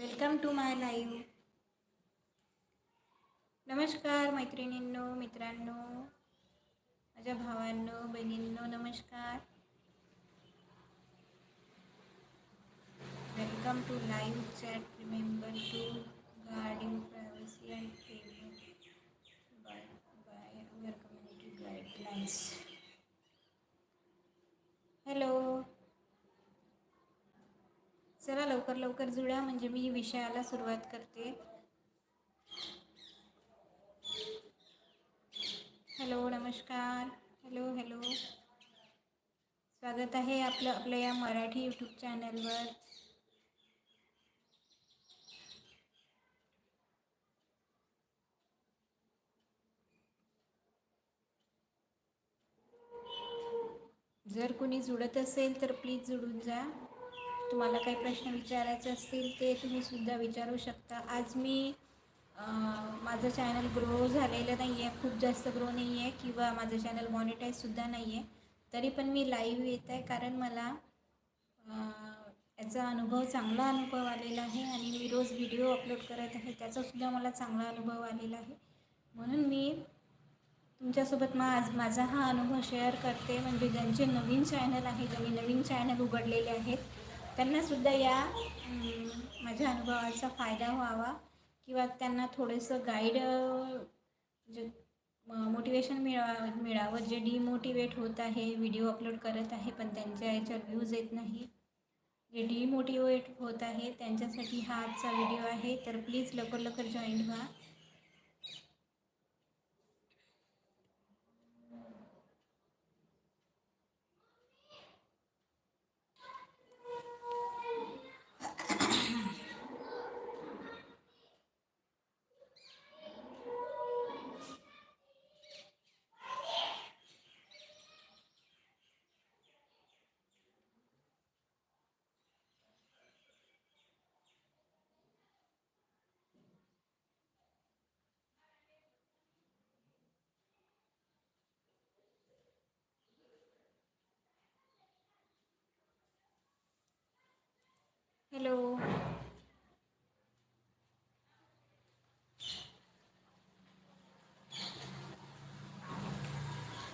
Welcome to my live नमस्कार मैत्रिणींनो मित्रांनो माझ्या भावांनो बहिणींनो नमस्कार. Welcome to live chat. Remember to guard your privacy and bye bye your community guidelines hello चला लवकर लवकर जुळ्या म्हणजे मी विषयाला सुरुवात करते. हॅलो नमस्कार. Hello hello. स्वागत आहे आपलं आपल्या या मराठी यूट्यूब चॅनलवर. जर कोणी जुळत असेल तर प्लीज जुळून जा. तुम्हाला काही प्रश्न विचारायचे असतील ते तुम्ही सुद्धा विचारू शकता. आज मी माझं चॅनल ग्रो झालेलं नाही आहे खूप जास्त ग्रो नाही आहे किंवा माझं चॅनल मॉनिटाईजसुद्धा नाही आहे तरी पण मी लाईव्ह येत आहे कारण मला याचा अनुभव चांगला अनुभव आलेला आहे आणि मी रोज व्हिडिओ अपलोड करत आहे. त्याचासुद्धा मला चांगला अनुभव आलेला आहे. म्हणून मी तुमच्यासोबत मा आज माझा हा अनुभव शेअर करते. म्हणजे ज्यांचे नवीन चॅनल आहे ज्यांनी नवीन चॅनल उघडलेले आहेत त्यांनासुद्धा या माझ्या अनुभवाचा फायदा व्हावा किंवा त्यांना थोडंसं गाईड जे मोटिवेशन मिळा मिळावं जे डिमोटिवेट होत आहे व्हिडिओ अपलोड करत आहे पण त्यांच्या याच्यावर व्ह्यूज येत नाही. जे डिमोटिवेट होत आहे त्यांच्यासाठी हा आजचा व्हिडिओ आहे. तर प्लीज लवकर लवकर जॉईन व्हा हॅलो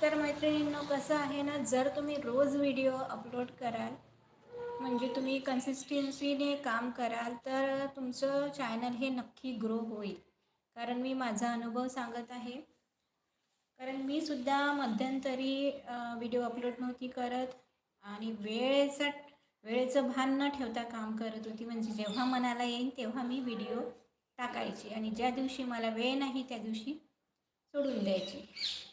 तर मैत्रिणींनो कसं आहे ना जर तुम्ही रोज व्हिडिओ अपलोड कराल म्हणजे तुम्ही कन्सिस्टन्सीने काम कराल तर तुमचं चॅनल हे नक्की ग्रो होईल. कारण मी माझा अनुभव सांगत आहे. कारण मी सुद्धा मध्यंतरी व्हिडिओ अपलोड नव्हती करत आणि वेळेचा वेळेचं भान न ठेवता काम करत होती. म्हणजे जेव्हा मनाला येईल तेव्हा मी व्हिडिओ टाकायची आणि ज्या दिवशी मला वेळ नाही त्या दिवशी सोडून द्यायची.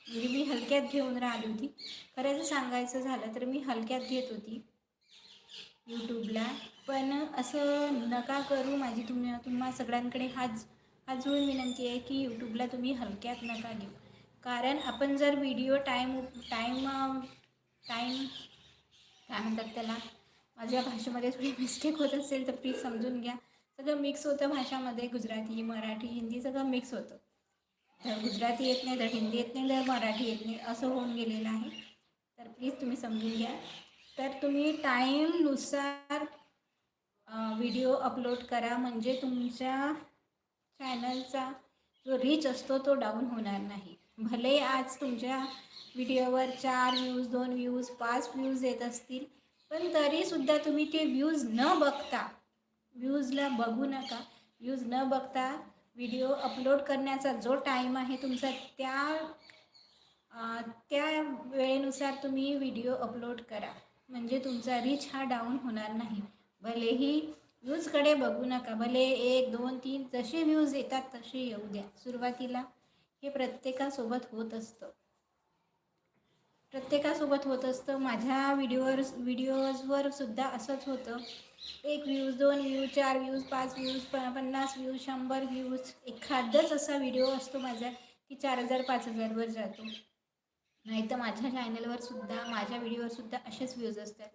म्हणजे मी हलक्यात घेऊन राहिली होती. खरंच सांगायचं झालं तर मी हलक्यात घेत होती. यूट्यूबला पण असं नका करू माझी तुम्ही तुम्हा सगळ्यांकडे हाच हा जुळून विनंती आहे की यूट्यूबला तुम्ही हलक्यात नका घेऊ. कारण आपण जर व्हिडिओ टाईम टाईम टाईम काय म्हणतात त्याला? माझ्या भाषेमध्ये थोडी मिस्टेक होत असेल तर प्लीज समजून घ्या. सगळं मिक्स होतं भाषामध्ये गुजराती मराठी हिंदी सगळं मिक्स होतं. तर गुजराती येत नाही तर हिंदी येत नाही तर मराठी येत नाही असं होऊन गेलेलं आहे. तर प्लीज तुम्ही समजून घ्या. तर तुम्ही टाईमनुसार व्हिडिओ अपलोड करा. म्हणजे तुमच्या चॅनलचा जो रीच असतो तो डाऊन होणार नाही. भले आज तुमच्या व्हिडिओवर चार व्ह्यूज दोन व्ह्यूज पाच व्ह्यूज येत असतील पण तरीसुद्धा तुम्ही ते व्ह्यूज न बघता व्ह्यूजला बघू नका. व्ह्यूज न बघता व्हिडिओ अपलोड करण्याचा जो टाईम आहे तुमचा त्या त्या वेळेनुसार तुम्ही व्हिडिओ अपलोड करा. म्हणजे तुमचा रीच हा डाऊन होणार नाही. भलेही व्ह्यूजकडे बघू नका. भले एक दोन तीन जसे व्ह्यूज येतात तसे येऊ द्या. सुरुवातीला हे प्रत्येकासोबत होत असतं. प्रत्येकासोबत होत असतं. माझ्या व्हिडिओवर व्हिडिओजवर सुद्धा असंच होतं. एक व्ह्यूज दोन व्ह्यूज चार व्ह्यूज पाच व्ह्यूज प पन्नास व्ह्यूज शंभर व्ह्यूज एखादाच असा व्हिडिओ असतो माझा की चार हजार पाच हजारवर जातो. नाही तर माझ्या चॅनलवर सुद्धा माझ्या व्हिडिओवर सुद्धा असेच व्ह्यूज असतात.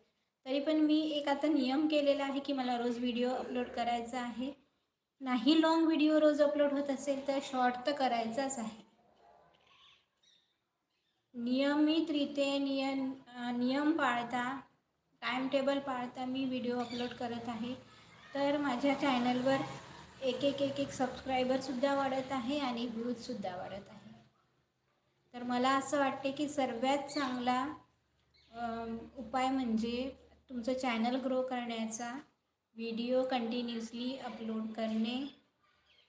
तरी पण मी एक आता नियम केलेला आहे की मला रोज व्हिडिओ अपलोड करायचा आहे. नाही लॉंग व्हिडिओ रोज अपलोड होत असेल तर शॉर्ट तर करायचाच आहे. नियमितरिते नियम नियम पाळता टाईम टेबल पाळता मी व्हिडिओ अपलोड करत आहे. तर माझ्या चॅनलवर एक एक एक एक सबस्क्रायबरसुद्धा वाढत आहे आणि व्ह्यूजसुद्धा वाढत आहे. तर मला असं वाटते की सर्वात चांगला उपाय म्हणजे तुमचं चॅनल ग्रो करण्याचा व्हिडिओ कंटिन्युअसली अपलोड करणे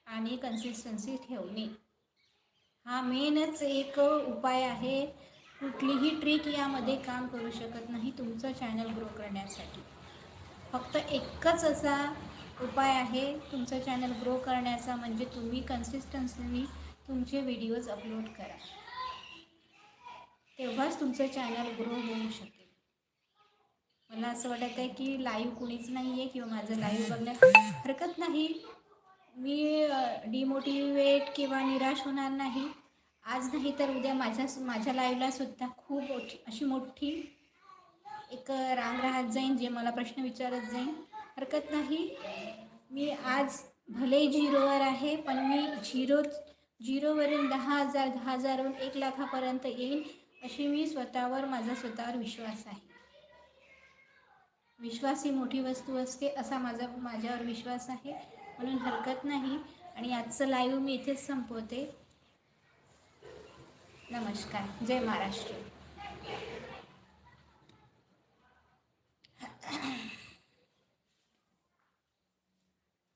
आणि कन्सिस्टन्सी ठेवणे. हा मेनच एक उपाय आहे. कुठलीही ट्रिक यामध्ये काम करू शकत नाही तुमचं चॅनल ग्रो करण्यासाठी. फक्त एकच असा उपाय आहे तुमचं चॅनल ग्रो करण्याचा म्हणजे तुम्ही कन्सिस्टन्सीनी तुमचे व्हिडिओज अपलोड करा. तेव्हाच तुमचं चॅनल ग्रो होऊ शकेल. मला असं वाटत आहे की लाईव्ह कुणीच नाही आहे किंवा माझं लाईव्ह बघण्यास हरकत नाही. मी डिमोटिवेट किंवा निराश होणार नाही. आज नाही तर उद्या माझ्या माझ्या लाईव्हला सुद्धा खूप अशी मोठी एक रांग राहत जाईन जे मला प्रश्न विचारत जाईन. हरकत नाही. मी आज भले झिरोवर आहे पण मी झिरो झिरोवरून दहा हजार दहा हजारवरून एक लाखापर्यंत येईन अशी मी स्वतःवर माझा स्वतःवर विश्वास आहे. विश्वास ही मोठी वस्तू असते असा माझा माझ्यावर विश्वास आहे. म्हणून हरकत नाही. आणि आजचं लाईव्ह मी इथेच संपवते. नमस्कार. जय महाराष्ट्र.